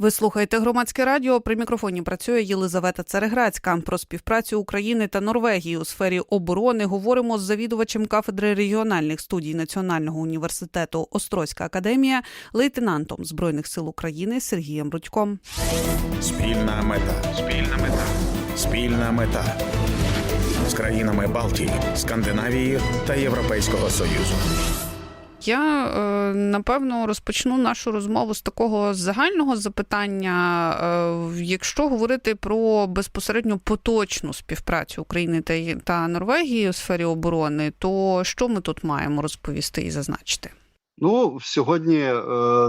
Ви слухаєте громадське радіо. При мікрофоні працює Єлизавета Цереграцька. Про співпрацю України та Норвегії у сфері оборони говоримо з завідувачем кафедри регіональних студій Національного університету Острозька академія, лейтенантом збройних сил України Сергієм Рудьком. Спільна мета. Спільна мета. Спільна мета. З країнами Балтії, Скандинавії та Європейського Союзу. Я е, напевно розпочну нашу розмову з такого загального запитання. Е, Якщо говорити про безпосередньо поточну співпрацю України та, Норвегії у сфері оборони, то що ми тут маємо розповісти і зазначити? Ну сьогодні е,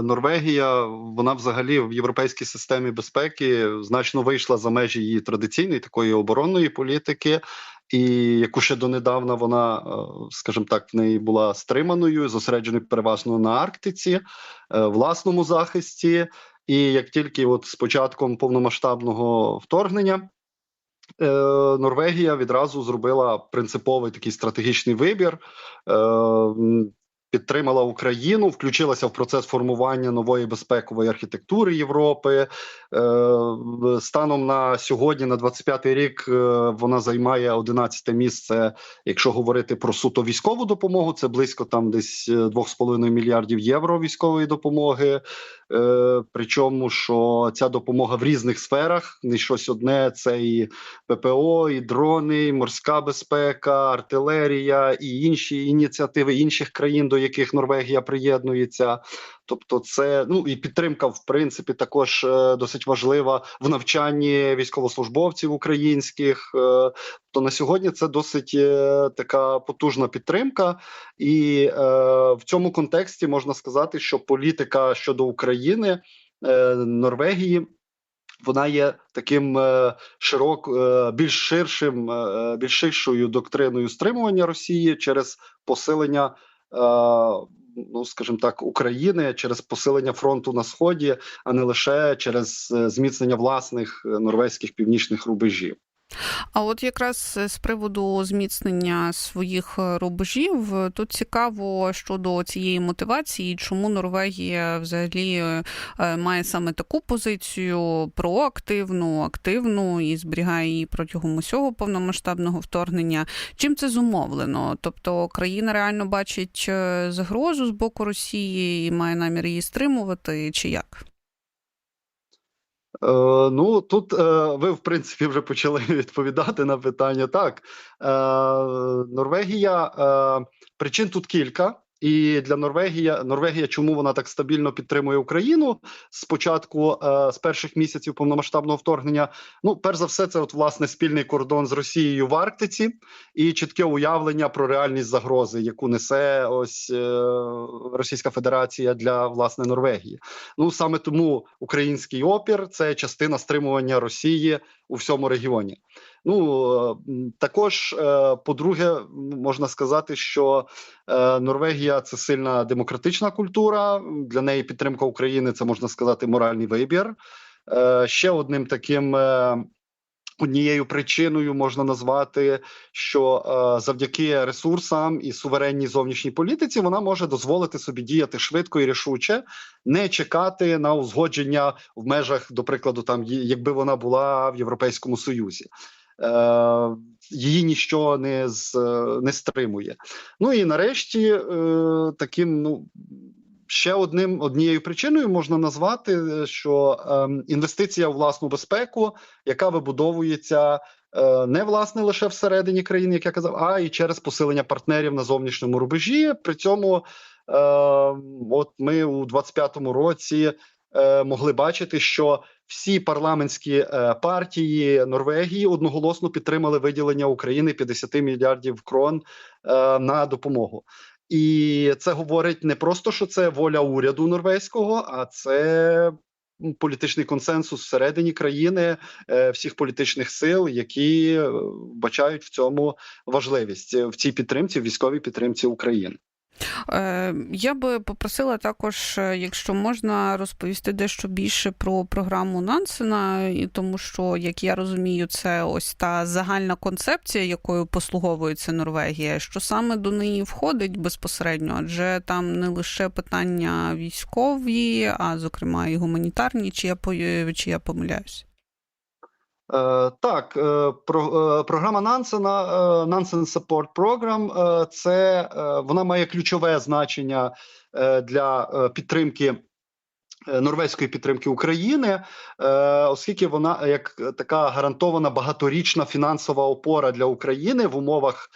Норвегія, вона взагалі в європейській системі безпеки значно вийшла за межі її традиційної такої оборонної політики, і яку ще донедавна вона, е, скажімо так, в неї була стриманою, зосередженою переважно на Арктиці, е, власному захисті. І як тільки от з початком повномасштабного вторгнення. е, Норвегія відразу зробила принциповий такий стратегічний вибір. Е, підтримала Україну, включилася в процес формування нової безпекової архітектури Європи. Е, Станом на сьогодні, на 25-й рік, е, вона займає 11 місце. Якщо говорити про суто військову допомогу, це близько там десь е, 2,5 мільярдів євро військової допомоги. Е, Причому що ця допомога в різних сферах, не щось одне, це і ППО, і дрони, і морська безпека, артилерія і інші ініціативи інших країн, до яких Норвегія приєднується. Тобто, це ну і підтримка, в принципі, також е, досить важлива в навчанні військовослужбовців українських. Е, то на сьогодні це досить е, така потужна підтримка, і е, в цьому контексті можна сказати, що політика щодо України е, Норвегії. Вона є таким широк, більш ширшим, більш ширшою доктриною стримування Росії через посилення, ну скажімо так, України через посилення фронту на сході, а не лише через е, зміцнення власних е, норвезьких північних рубежів. А от якраз з приводу зміцнення своїх рубежів, тут цікаво щодо цієї мотивації, чому Норвегія взагалі е, має саме таку позицію проактивну, активну і зберігає її протягом усього повномасштабного вторгнення. Чим це зумовлено? Тобто країна реально бачить е, загрозу з боку Росії і має намір її стримувати, чи як? Е, ну тут е, ви в принципі вже почали відповідати на питання. Так е, Норвегія причин тут кілька. І для Норвегія Норвегія, чому вона так стабільно підтримує Україну з е, з перших місяців повномасштабного вторгнення? Ну, перш за все, це от власне спільний кордон з Росією в Арктиці і чітке уявлення про реальність загрози, яку несе ось е, Російська Федерація для власне Норвегії. Ну саме тому український опір це частина стримування Росії у всьому регіоні. Ну е, також, е, по-друге, можна сказати, що е, Норвегія це сильна демократична культура. Для неї підтримка України це можна сказати моральний вибір. Ще одним таким. Однією причиною можна назвати, що завдяки ресурсам і суверенній зовнішній політиці вона може дозволити собі діяти швидко і рішуче, не чекати на узгодження в межах, до прикладу, там якби вона була в Європейському Союзі. Е, її ніщо не з, не стримує. Ну і нарешті, е, таким ну. Ще одним однією причиною можна назвати, е, що ем, інвестиція в власну безпеку, яка вибудовується не власне лише всередині країни, як я казав, а і через посилення партнерів на зовнішньому рубежі. При цьому, е, от ми у 25-му році могли бачити, що всі парламентські е, партії Норвегії одноголосно підтримали виділення України 50 мільярдів крон е, на допомогу. І це говорить не просто, що це воля уряду норвезького, а це політичний консенсус всередині країни е, всіх політичних сил, які вбачають в цьому важливість в цій підтримці, в військовій підтримці України. Е, Я би попросила також, е, якщо можна, розповісти дещо більше про програму Нансена, і тому що, як я розумію, це ось та загальна концепція, якою послуговується Норвегія, що саме до неї входить безпосередньо, адже там не лише питання військові, а зокрема і гуманітарні, чи я чи я помиляюсь. Е, так, е, про, е, програма Нансена, Nansen Support Program, це вона має ключове значення для підтримки. Норвезької підтримки України, оскільки вона як така гарантована багаторічна фінансова опора для України в умовах,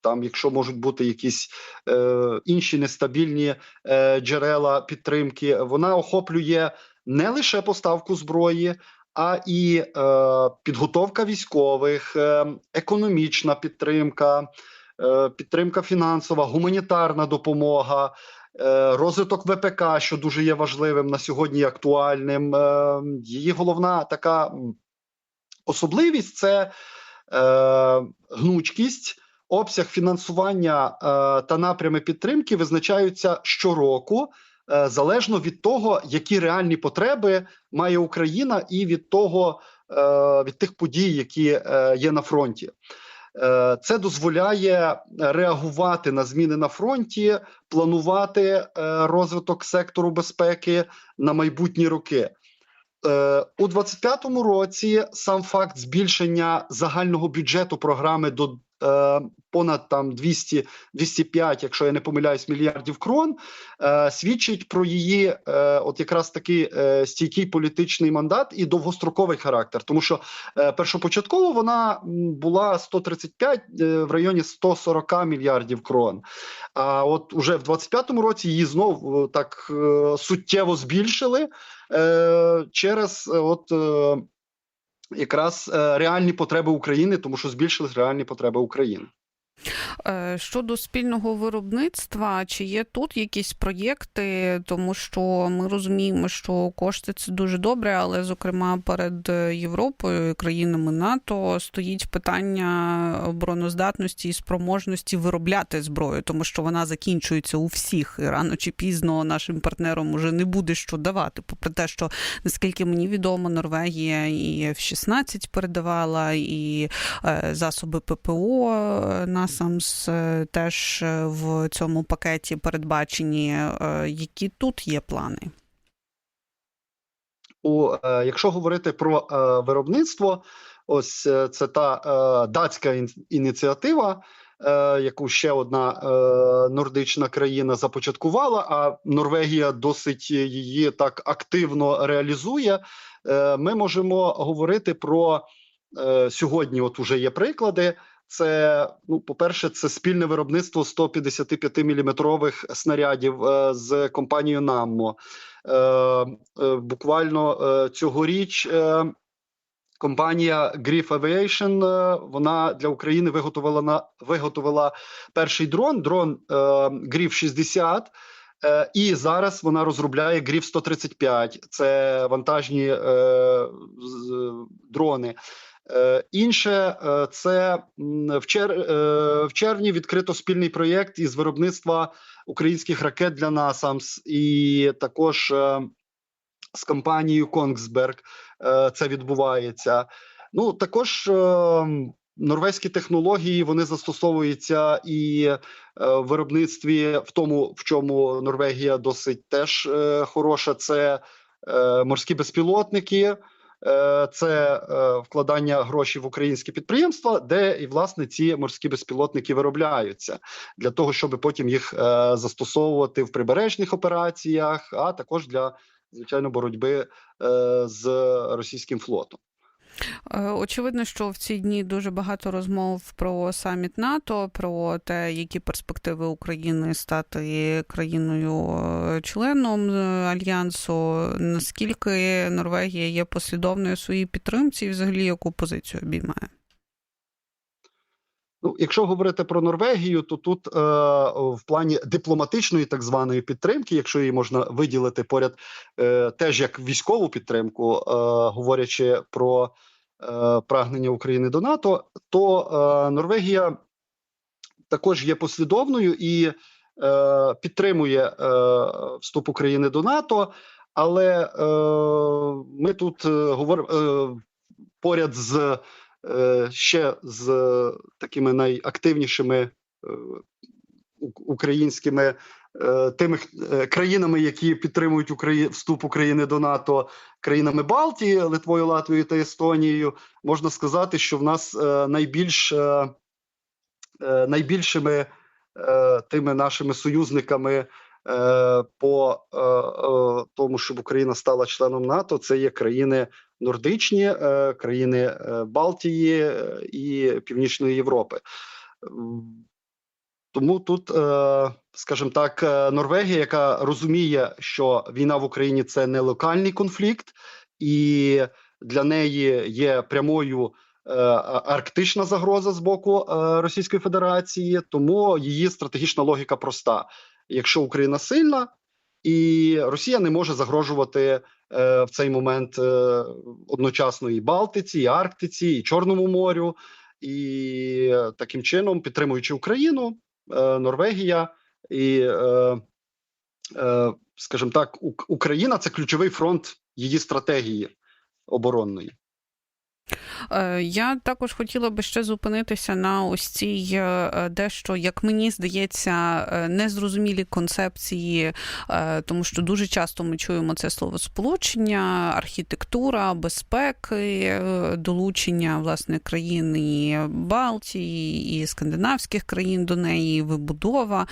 там, якщо можуть бути якісь е, інші нестабільні е, джерела підтримки, вона охоплює не лише поставку зброї, а і е, підготовка військових, е, економічна підтримка, е, підтримка фінансова, гуманітарна допомога, е, розвиток ВПК, що дуже є важливим на сьогодні актуальним. Е, її головна така особливість це гнучкість. Обсяг фінансування та напрями підтримки визначаються щороку залежно від того, які реальні потреби має Україна, і від того е, від тих подій, які е, є на фронті. Е, Це дозволяє реагувати на зміни на фронті, планувати е, розвиток сектору безпеки на майбутні роки. Е, У 25-му році сам факт збільшення загального бюджету програми до е, понад там 200 205, якщо я не помиляюсь, мільярдів крон, е, свідчить про її, е, от якраз такий е, стійкий політичний мандат і довгостроковий характер. Тому що е, першопочатково вона була 135 е, в районі 140 мільярдів крон. А от уже в 25-му році її знов е, так е, суттєво збільшили е, через е, от. Якраз е, реальні потреби України, тому що збільшились реальні потреби України. Е, Щодо спільного виробництва, чи є тут якісь проєкти, тому що ми розуміємо, що кошти це дуже добре, але зокрема перед Європою і країнами НАТО стоїть питання обороноздатності і спроможності виробляти зброю, тому що вона закінчується у всіх і рано чи пізно нашим партнерам уже не буде що давати. Попри те, що наскільки мені відомо, Норвегія і F-16 передавала, і е, засоби ППО е, NASAMS е, теж е, в цьому пакеті передбачені. Е, Які тут є плани? У якщо говорити про виробництво, ось це та датська ініціатива, яку ще одна е, нордична країна започаткувала, а Норвегія досить її так активно реалізує. Е, ми можемо говорити про е, сьогодні. От уже є приклади. Це ну, по-перше, це спільне виробництво 155 міліметрових снарядів е, з компанією Наммо. Е, е, буквально цьогоріч компанія Griff Aviation вона для України виготовила на виготовила перший дрон, дрон е, Griff 60. Е, і зараз вона розробляє Griff 135. Це вантажні дрони. Е, Інше е, це в, чер... е, в червні відкрито спільний проєкт із виробництва українських ракет для NASAMS і також з компанією е, це відбувається. Ну також норвезькі технології вони застосовуються і в виробництві, в тому, в чому Норвегія досить теж хороша, це морські безпілотники. Е, Це е, вкладання грошей в українські підприємства, де і власне ці морські безпілотники виробляються для того, щоб потім їх е, застосовувати в прибережних операціях, а також для звичайно боротьби з російським флотом. Е, Очевидно, що в ці дні дуже багато розмов про саміт НАТО, про те, які перспективи України стати країною-членом альянсу. Наскільки Норвегія є послідовною своїй підтримці, і взагалі яку позицію обіймає? Ну, якщо говорити про Норвегію, то тут е, в плані дипломатичної так званої підтримки, якщо її можна виділити поряд, е, теж як військову підтримку, е, говорячи про е, прагнення України до НАТО, то е, Норвегія також є послідовною і е, підтримує е, вступ України до НАТО. Але е, ми тут е, говоримо е, поряд з е, ще з такими найактивнішими е, українськими е, тими е, країнами, які підтримують Украї... вступ України до НАТО, країнами Балтії, Литвою, Латвією та Естонією, можна сказати, що в нас е, найбільш е, е, найбільшими е, тими нашими союзниками е, по е, е, тому, щоб Україна стала членом НАТО, це є країни нордичні, е, країни е, Балтії е, і Північної Європи. Тому тут, е, скажімо так, е, Норвегія, яка розуміє, що війна в Україні це не локальний конфлікт, і для неї є прямою е, арктична загроза з боку Російської Федерації, тому її стратегічна логіка проста: якщо Україна сильна, і Росія не може загрожувати в цей момент одночасно і Балтиці, і Арктиці, і Чорному морю, і таким чином, підтримуючи Україну, Норвегія і, е, е, скажімо так, Україна це ключовий фронт її стратегії оборонної. Е, Я також хотіла би ще зупинитися на ось цій е, дещо, як мені здається, е, незрозумілі концепції, тому що дуже часто ми чуємо це слово сполучення, архітектура, безпеки, долучення власне країн і Балтії і скандинавських країн до неї, вибудова.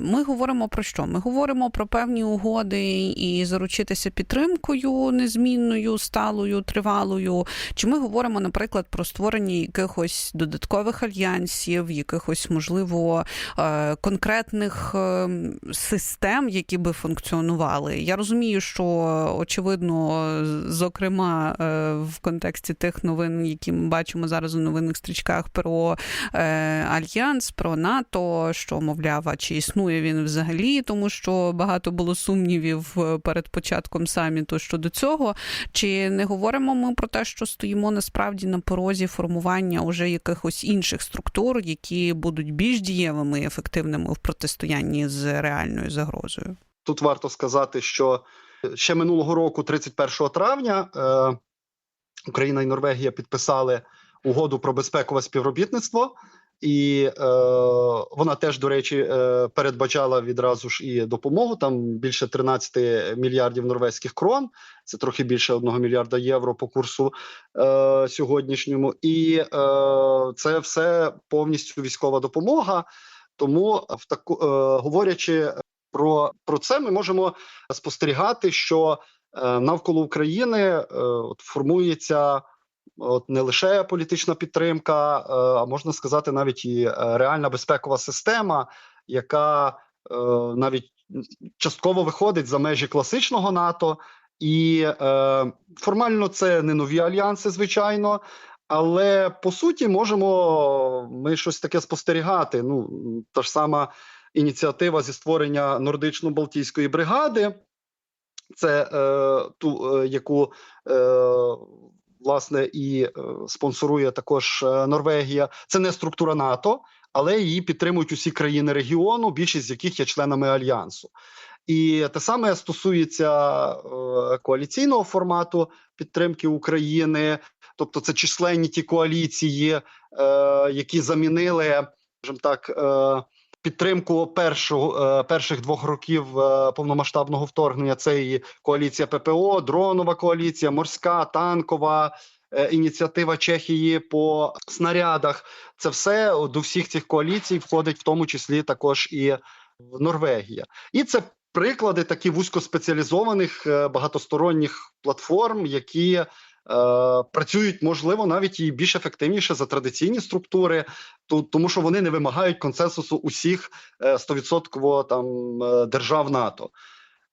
Ми говоримо про що? Ми говоримо про певні угоди і заручитися підтримкою незмінною, сталою, тривалою. Чи ми говоримо, наприклад, про створення якихось додаткових альянсів, якихось, можливо, е, конкретних е, систем, які би функціонували? Я розумію, що очевидно, зокрема, е, в контексті тих новин, які ми бачимо зараз у новинних стрічках про альянс, про НАТО, що мовляв, а чи існує він взагалі, тому що багато було сумнівів перед початком саміту щодо цього. Чи не говоримо ми про те, що стоїмо насправді на порозі формування уже якихось інших структур, які будуть більш дієвими і ефективними в протистоянні з реальною загрозою? Тут варто сказати, що ще минулого року, 31 травня, е, Україна і Норвегія підписали угоду про безпекове співробітництво, і е, вона теж, до речі, е, передбачала відразу ж і допомогу. Там більше 13 мільярдів норвезьких крон. Це трохи більше 1 мільярда євро по курсу е, сьогоднішньому. І е, це все повністю військова допомога. Тому в таку е, говорячи про, про це, ми можемо спостерігати, що е, навколо України е, от формується от не лише політична підтримка, е, а можна сказати, навіть і е, реальна безпекова система, яка е, навіть частково виходить за межі класичного НАТО, і формально це не нові альянси, звичайно. Але по суті можемо ми щось таке спостерігати. Ну та ж сама ініціатива зі створення нордично-балтійської бригади, це е, ту, е, яку е, власне і е, спонсорує також е, Норвегія. Це не структура НАТО, але її підтримують усі країни регіону, більшість з яких є членами альянсу. І те саме стосується е, коаліційного формату підтримки України, тобто це численні ті коаліції, які замінили, скажімо так. Підтримку першого е, перших двох років е, повномасштабного вторгнення це і коаліція ППО, дронова коаліція, морська, танкова е, ініціатива Чехії по снарядах. Це все до всіх цих коаліцій входить, в тому числі також і Норвегія, і це приклади такі вузькоспеціалізованих багатосторонніх платформ, які працюють можливо навіть і більш ефективніше за традиційні структури, ту- тому що вони не вимагають консенсусу усіх е, 100% там е, держав НАТО.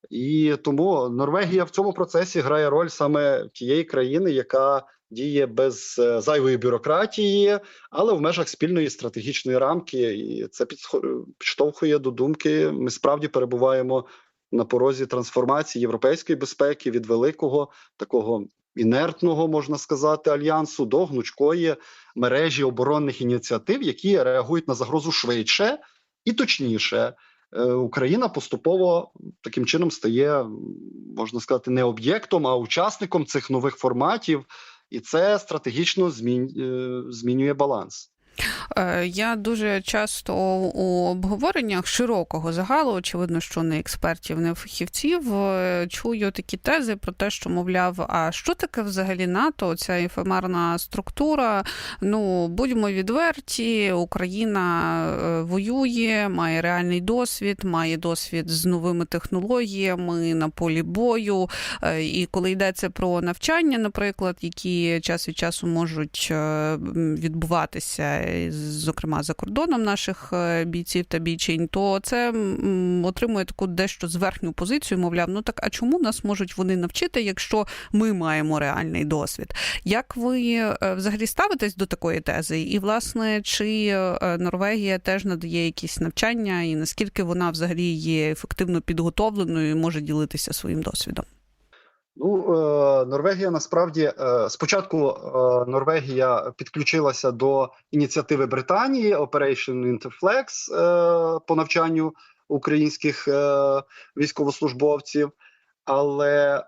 І тому Норвегія в цьому процесі грає роль саме тієї країни, яка діє без е, зайвої бюрократії, але в межах спільної стратегічної рамки. І це підштовхує до думки. Ми справді перебуваємо на порозі трансформації європейської безпеки від великого такого інертного, можна сказати, альянсу до гнучкої мережі оборонних ініціатив, які реагують на загрозу швидше і точніше. Е, Україна поступово таким чином стає, можна сказати, не об'єктом, а учасником цих нових форматів, і це стратегічно е, змінює баланс. Е, Я дуже часто у обговореннях широкого загалу, очевидно, що не експертів, не фахівців, е, чую такі тези про те, що мовляв, а що таке взагалі НАТО? Ця ефемерна структура. Ну будьмо відверті, Україна е, воює, має реальний досвід, має досвід з новими технологіями на полі бою. І коли йдеться про навчання, наприклад, які час від часу можуть відбуватися, зокрема за кордоном наших е, бійців та бійчинь, то це отримує таку дещо зверхню позицію. Мовляв, ну так а чому нас можуть вони навчити, якщо ми маємо реальний досвід? Як ви е, взагалі ставитесь до такої тези? І власне, чи е, Норвегія теж надає якісь навчання, і наскільки вона взагалі є ефективно підготовленою і може ділитися своїм досвідом? Ну, е, Норвегія насправді е, спочатку е, Норвегія підключилася до ініціативи Британії Operation Interflex по навчанню українських військовослужбовців. Але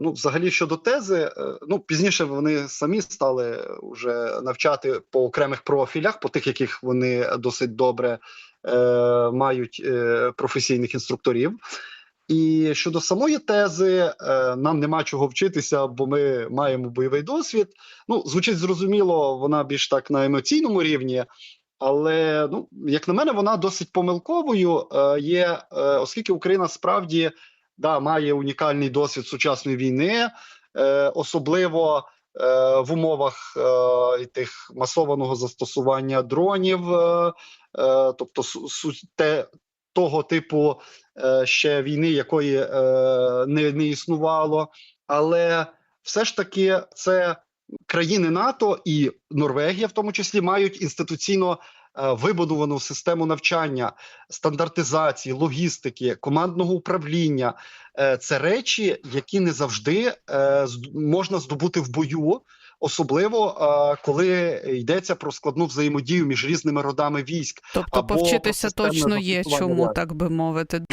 ну, взагалі щодо тези, ну пізніше вони самі стали вже навчати по окремих профілях, по тих, яких вони досить добре мають професійних інструкторів. І щодо самої тези, е, нам нема чого вчитися, бо ми маємо бойовий досвід. Ну, звучить зрозуміло, вона більш так на емоційному рівні. Але ну, як на мене, вона досить помилковою е, є, е, оскільки Україна справді да, має унікальний досвід сучасної війни, особливо в умовах тих масованого застосування дронів, тобто те, того типу ще війни, якої е, не, не існувало, але все ж таки це країни НАТО і Норвегія, в тому числі, мають інституційно е, вибудовану систему навчання, стандартизації, логістики, командного управління. Е, це речі, які не завжди е, можна здобути в бою. Особливо е, коли йдеться про складну взаємодію між різними родами військ. Тобто повчитися точно є чому, так би мовити.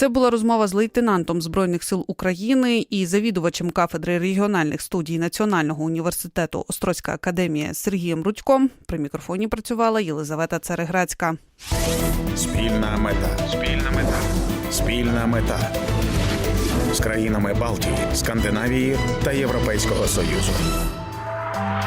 Це була розмова з лейтенантом Збройних сил України і завідувачем кафедри регіональних студій Національного університету Острозька академія Сергієм Рудьком. При мікрофоні працювала Єлизавета Цареграцька. Спільна мета. Спільна мета. Спільна мета. З країнами Балтії, Скандинавії та Європейського Союзу.